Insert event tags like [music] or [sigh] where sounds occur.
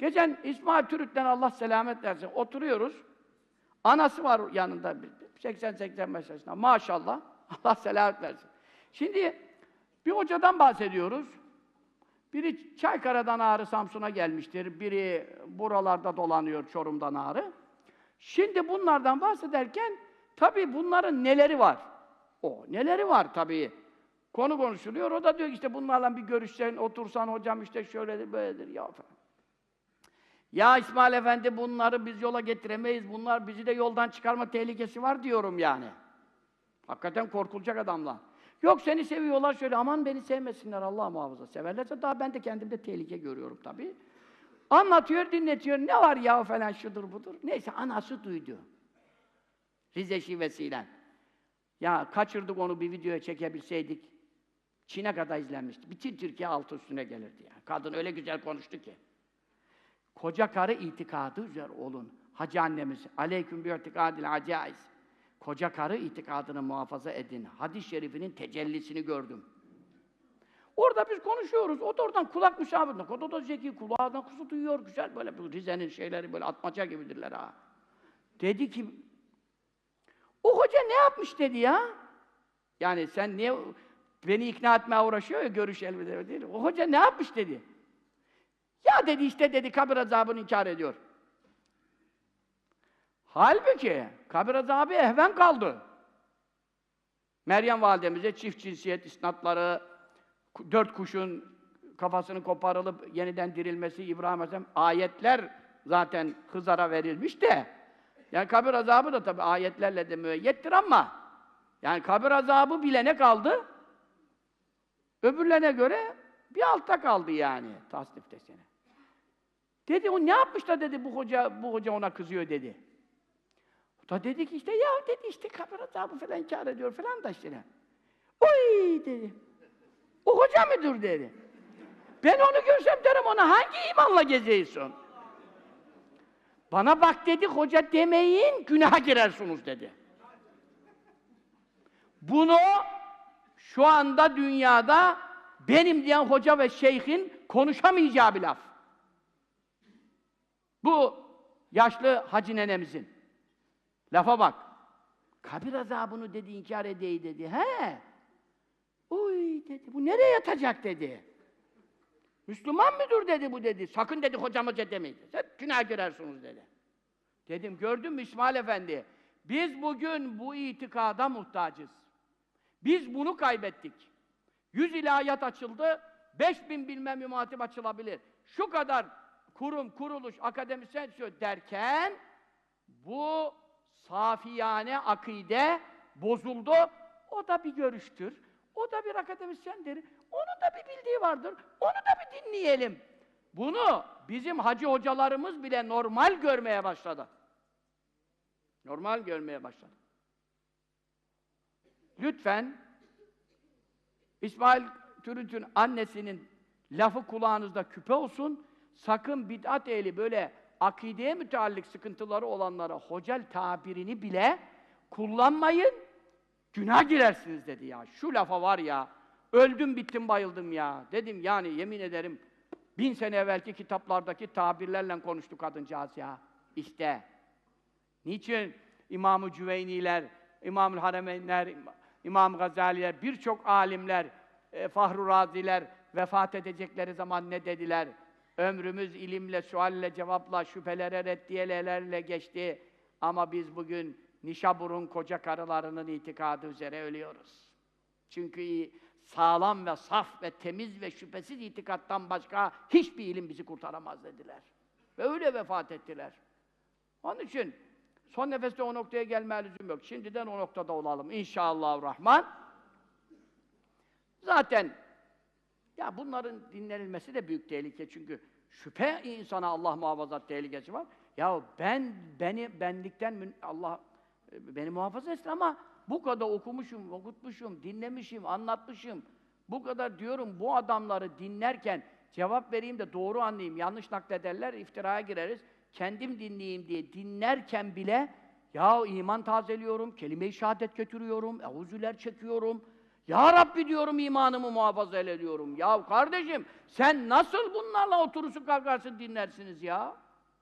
Geçen İsmail Türüt'ten Allah selamet versin. Oturuyoruz. Anası var yanında. 80-85 yaşında. Maşallah. [laughs] Allah selamet versin. Şimdi bir hocadan bahsediyoruz. Biri Çaykara'dan ağrı Samsun'a gelmiştir. Biri buralarda dolanıyor Çorum'dan ağrı. Şimdi bunlardan bahsederken tabii bunların neleri var? O neleri var tabii. Konu konuşuluyor. O da diyor ki işte bunlarla bir görüşsen, otursan hocam işte şöyledir, böyledir ya falan. Ya İsmail Efendi bunları biz yola getiremeyiz. Bunlar bizi de yoldan çıkarma tehlikesi var diyorum yani. Hakikaten korkulacak adamlar. Yok seni seviyorlar şöyle aman beni sevmesinler Allah muhafaza. Severlerse daha ben de kendimde tehlike görüyorum tabii. Anlatıyor, dinletiyor. Ne var ya falan şudur budur. Neyse anası duydu. Rize şivesiyle. Ya kaçırdık onu bir videoya çekebilseydik. Çin'e kadar izlenmişti. Bütün Türkiye altı üstüne gelirdi ya. Kadın öyle güzel konuştu ki. Koca karı itikadı üzere olun. Hacı annemiz, aleyküm bi itikadil acaiz. Koca karı itikadını muhafaza edin. Hadis-i şerifinin tecellisini gördüm. Orada biz konuşuyoruz. O da oradan kulak müşavirinde. O da, da zeki, kulağından kusu duyuyor. Güzel böyle bu Rize'nin şeyleri böyle atmaca gibidirler ha. Dedi ki, o hoca ne yapmış dedi ya? Yani sen niye beni ikna etmeye uğraşıyor ya görüş elbette değil. O hoca ne yapmış dedi. Ya dedi işte dedi kabir azabını inkar ediyor. Halbuki kabir azabı ehven kaldı. Meryem validemize çift cinsiyet isnatları, dört kuşun kafasını koparılıp yeniden dirilmesi İbrahim Aleyhisselam ayetler zaten Hızar'a verilmiş de yani kabir azabı da tabi ayetlerle de müeyyettir ama yani kabir azabı bile ne kaldı? Öbürlerine göre bir altta kaldı yani tasnif desene. Dedi o ne yapmış da dedi bu hoca bu hoca ona kızıyor dedi. O da dedi ki işte ya dedi işte kabir azabı falan inkar ediyor falan da işte. Oy dedi. O hoca mıdır dedi. Ben onu görsem derim ona hangi imanla geziyorsun? Bana bak dedi hoca demeyin günaha girersiniz dedi. Bunu şu anda dünyada benim diyen hoca ve şeyhin konuşamayacağı bir laf. Bu yaşlı hacı nenemizin. Lafa bak. Kabir azabını dedi inkar edeyi dedi. He. Uy dedi. Bu nereye yatacak dedi. Müslüman mıdır dedi bu dedi. Sakın dedi hocam hoca demeyin. Sen günah girersiniz dedi. Dedim gördün mü İsmail Efendi? Biz bugün bu itikada muhtacız. Biz bunu kaybettik. Yüz ilahiyat açıldı, beş bin bilmem mümatip açılabilir. Şu kadar kurum, kuruluş, akademisyen derken bu safiyane akide bozuldu. O da bir görüştür. O da bir akademisyendir. Onun da bir bildiği vardır. Onu da bir dinleyelim. Bunu bizim hacı hocalarımız bile normal görmeye başladı. Normal görmeye başladı. Lütfen İsmail Türüt'ün annesinin lafı kulağınızda küpe olsun. Sakın bid'at ehli böyle akideye müteallik sıkıntıları olanlara hocel tabirini bile kullanmayın. Günah girersiniz dedi ya. Şu lafa var ya. Öldüm bittim bayıldım ya. Dedim yani yemin ederim bin sene evvelki kitaplardaki tabirlerle konuştu kadıncağız ya. İşte. Niçin İmam-ı Cüveyniler, İmam-ı Haremeynler, İmam Gazaliler, birçok alimler, e, Fahru Raziler vefat edecekleri zaman ne dediler? Ömrümüz ilimle, sualle, cevapla, şüphelere, reddiyelerle geçti. Ama biz bugün Nişabur'un koca karılarının itikadı üzere ölüyoruz. Çünkü sağlam ve saf ve temiz ve şüphesiz itikattan başka hiçbir ilim bizi kurtaramaz dediler. Ve öyle vefat ettiler. Onun için son nefeste o noktaya gelme lüzum yok. Şimdiden o noktada olalım inşallah rahman. Zaten ya bunların dinlenilmesi de büyük tehlike çünkü şüphe insana Allah muhafaza tehlikesi var. Ya ben beni benlikten Allah e, beni muhafaza etsin ama bu kadar okumuşum, okutmuşum, dinlemişim, anlatmışım. Bu kadar diyorum bu adamları dinlerken cevap vereyim de doğru anlayayım. Yanlış naklederler, iftiraya gireriz. Kendim dinleyeyim diye dinlerken bile ya iman tazeliyorum, kelime-i şehadet götürüyorum, euzüler çekiyorum. Ya Rabbi diyorum imanımı muhafaza eyle diyorum. Ya kardeşim sen nasıl bunlarla oturursun kalkarsın dinlersiniz ya?